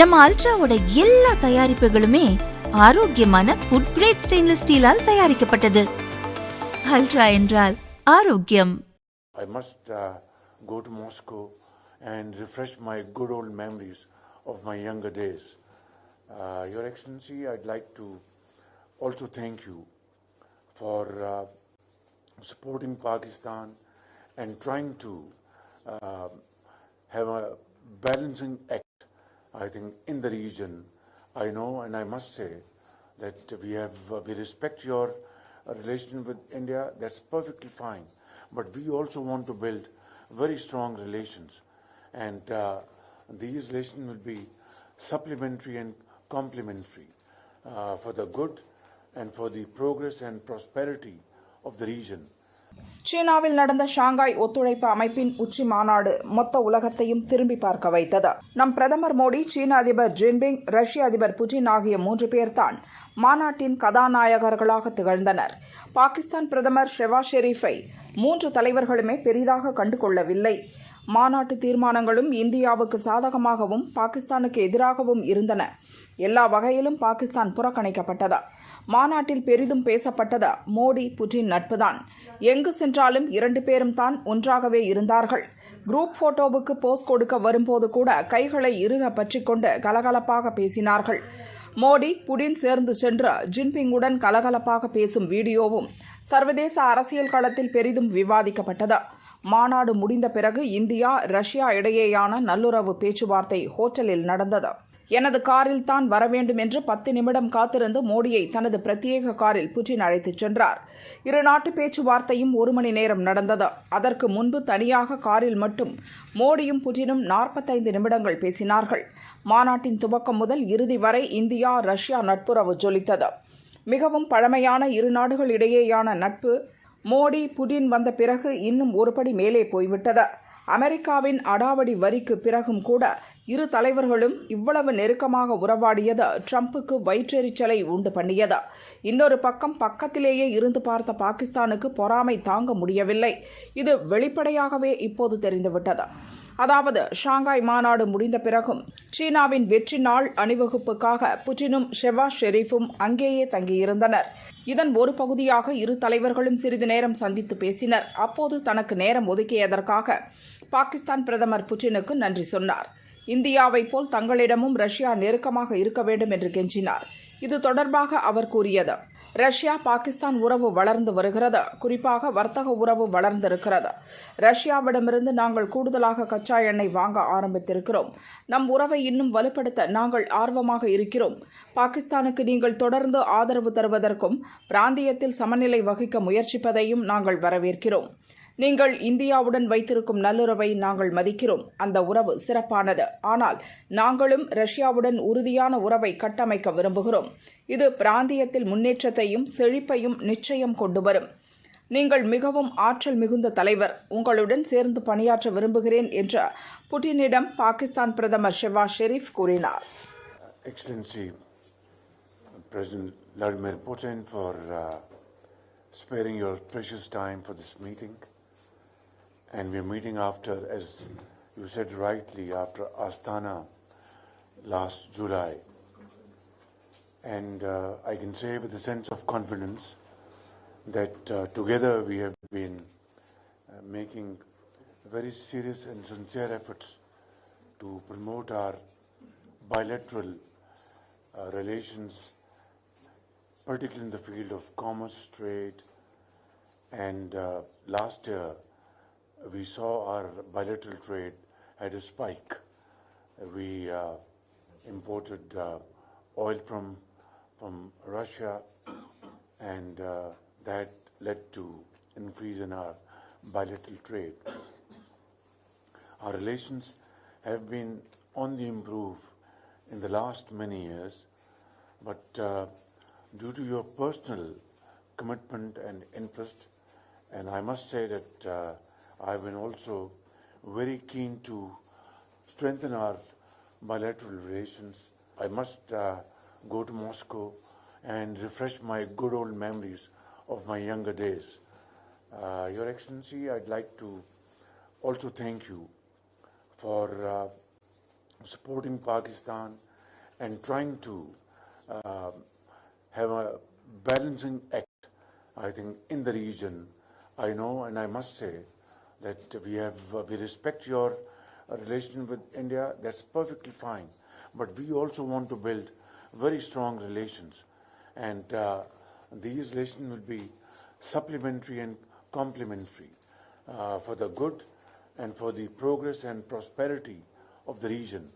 நம்ம அல்ட்ராவோட எல்லா தயாரிப்புகளுமே ஆரோக்கியமான ஃபுட் கிரேட் ஸ்டெயின்லெஸ் ஸ்டீலால் தயாரிக்கப்பட்டது அல்ட்ரா என்றால் ஆரோக்கியம் I must uh, go to Moscow and refresh my good old memories of my younger days. Uh, Your Excellency, I'd like to also thank you for uh, supporting Pakistan and trying to uh, have a balancing act, I think, in the region. I know and I must say that we have, uh, we respect your uh, relation with India, that's perfectly fine. But we also want to build very strong relations. And uh, these relations will be supplementary and complementary uh, for the good and for the progress and prosperity of the region. சீனாவில் நடந்த Shanghai ஒத்துழைப்பு அமைப்பின் உச்சி மாநாடு மொத்த உலகத்தையும் திரும்பி பார்க்க வைத்தது. நம் பிரதமர் மோடி சீன அதிபர் ஜின்பிங் ரஷ்ய அதிபர் புட்டின் ஆகிய மூன்று பேர்தான் மாநாட்டின் கதாநாயகர்களாக திகழ்ந்தனர். பாகிஸ்தான் பிரதமர் ஷெவா ஷெரீஃபை மூன்று தலைவர்களுமே பெரிதாக கண்டுகொள்ளவில்லை. மாநாட்டு தீர்மானங்களும் இந்தியாவுக்கு சாதகமாகவும் பாகிஸ்தானுக்கு எதிராகவும் இருந்தன. எல்லா வகையிலும் பாகிஸ்தான் புறக்கணிக்கப்பட்டது. மாநாட்டில் பெரிதும் பேசப்பட்டது மோடி புட்டின் நட்புதான். எங்கு சென்றாலும் இரண்டு பேரும் தான் ஒன்றாகவே இருந்தார்கள். குரூப் போட்டோவுக்கு போஸ் கொடுக்க வரும்போது கூட கைகளை இறுக பற்றிக்கொண்டு கலகலப்பாக பேசினார்கள். மோடி புடின் சேர்ந்து சென்று ஜின்பிங்குடன் கலகலப்பாக பேசும் வீடியோவும் சர்வதேச அரசியல் களத்தில் பெரிதும் விவாதிக்கப்பட்டது. மாநாடு முடிந்த பிறகு இந்தியா ரஷ்யா இடையேயான நல்லுறவு பேச்சுவார்த்தை ஹோட்டலில் நடந்தது. எனது காரில் தான் வர வேண்டும் என்று பத்து நிமிடம் காத்திருந்து மோடியை தனது பிரத்யேக காரில் புட்டின் அழைத்துச் சென்றார். இரு நாட்டு பேச்சுவார்த்தையும் ஒரு மணி நேரம் நடந்தது. அதற்கு முன்பு தனியாக காரில் மட்டும் மோடியும் புட்டினும் நாற்பத்தைந்து நிமிடங்கள் பேசினார்கள். மாநாட்டின் துவக்கம் முதல் இறுதி வரை இந்தியா ரஷ்யா நட்புறவு ஜொலித்தது. மிகவும் பழமையான இரு நாடுகள் இடையேயான நட்பு மோடி புடின் வந்த பிறகு இன்னும் ஒருபடி மேலே போய்விட்டது. அமெரிக்காவின் அடாவடி வரிக்கு பிறகும் கூட இரு தலைவர்களும் இவ்வளவு நெருக்கமாக உறவாடியது ட்ரம்புக்கு வயிற்றெரிச்சலை உண்டு பண்ணியது. இன்னொரு பக்கம் பக்கத்திலேயே இருந்து பார்த்த பாகிஸ்தானுக்கு பொறாமை தாங்க முடியவில்லை. இது வெளிப்படையாகவே இப்போது தெரிந்துவிட்டது. அதாவது ஷாங்காய் மாநாடு முடிந்த பிறகும் சீனாவின் வெற்றி நாள் அணிவகுப்புக்காக புட்டினும் ஷெவா ஷெரீஃபும் அங்கேயே தங்கியிருந்தனர். இதன் ஒரு பகுதியாக இரு தலைவர்களும் சிறிது நேரம் சந்தித்து பேசினர். அப்போது தனக்கு நேரம் ஒதுக்கியதற்காக பாகிஸ்தான் பிரதமர் புட்டினுக்கு நன்றி சொன்னார். இந்தியாவைப் போல் தங்களிடமும் ரஷ்யா நெருக்கமாக இருக்க வேண்டும் என்று கெஞ்சினார். இது தொடர்பாக அவர் கூறியது ரஷ்யா பாகிஸ்தான் உறவு வளர்ந்து வருகிறது. குறிப்பாக வர்த்தக உறவு வளர்ந்திருக்கிறது. ரஷ்யாவிடமிருந்து நாங்கள் கூடுதலாக கச்சா எண்ணெய் வாங்க ஆரம்பித்திருக்கிறோம். நம் உறவை இன்னும் வலுப்படுத்த நாங்கள் ஆர்வமாக இருக்கிறோம். பாகிஸ்தானுக்கு நீங்கள் தொடர்ந்து ஆதரவு தருவதற்கும் பிராந்தியத்தில் சமநிலை வகிக்க முயற்சிப்பதையும் நாங்கள் வரவேற்கிறோம். நீங்கள் இந்தியாவுடன் வைத்திருக்கும் நல்லுறவை நாங்கள் மதிக்கிறோம். அந்த உறவு சிறப்பானது. ஆனால் நாங்களும் ரஷ்யாவுடன் உறுதியான உறவை கட்டமைக்க விரும்புகிறோம். இது பிராந்தியத்தில் முன்னேற்றத்தையும் செழிப்பையும் நிச்சயம் கொண்டு வரும். நீங்கள் மிகவும் ஆற்றல் மிகுந்த தலைவர். உங்களுடன் சேர்ந்து பணியாற்ற விரும்புகிறேன் என்று புட்டினிடம் பாகிஸ்தான் பிரதமர் ஷெவா ஷெரீப் கூறினார். Excellency, President Vladimir Putin, for uh, sparing your precious time for this meeting. And we're meeting after, as you said rightly, after Astana last July. And uh, I can say with a sense of confidence that uh, together we have been uh, making very serious and sincere efforts to promote our bilateral uh, relations, particularly in the field of commerce, trade, and uh, last year we saw our bilateral trade had a spike. We uh, imported uh, oil from from Russia, and uh, that led to increase in our bilateral trade. Our relations have been on the improve in the last many years, but uh, due to your personal commitment and interest, and I must say that uh, I've been also very keen to strengthen our bilateral relations. I must uh, go to Moscow and refresh my good old memories of my younger days. Uh, Your Excellency, I'd like to also thank you for uh, supporting Pakistan and trying to uh, have a balancing act, I think, in the region. I know and I must say that we have, uh, we respect your uh, relation with India, that's perfectly fine. But we also want to build very strong relations. And uh, these relations will be supplementary and complementary uh, for the good and for the progress and prosperity of the region.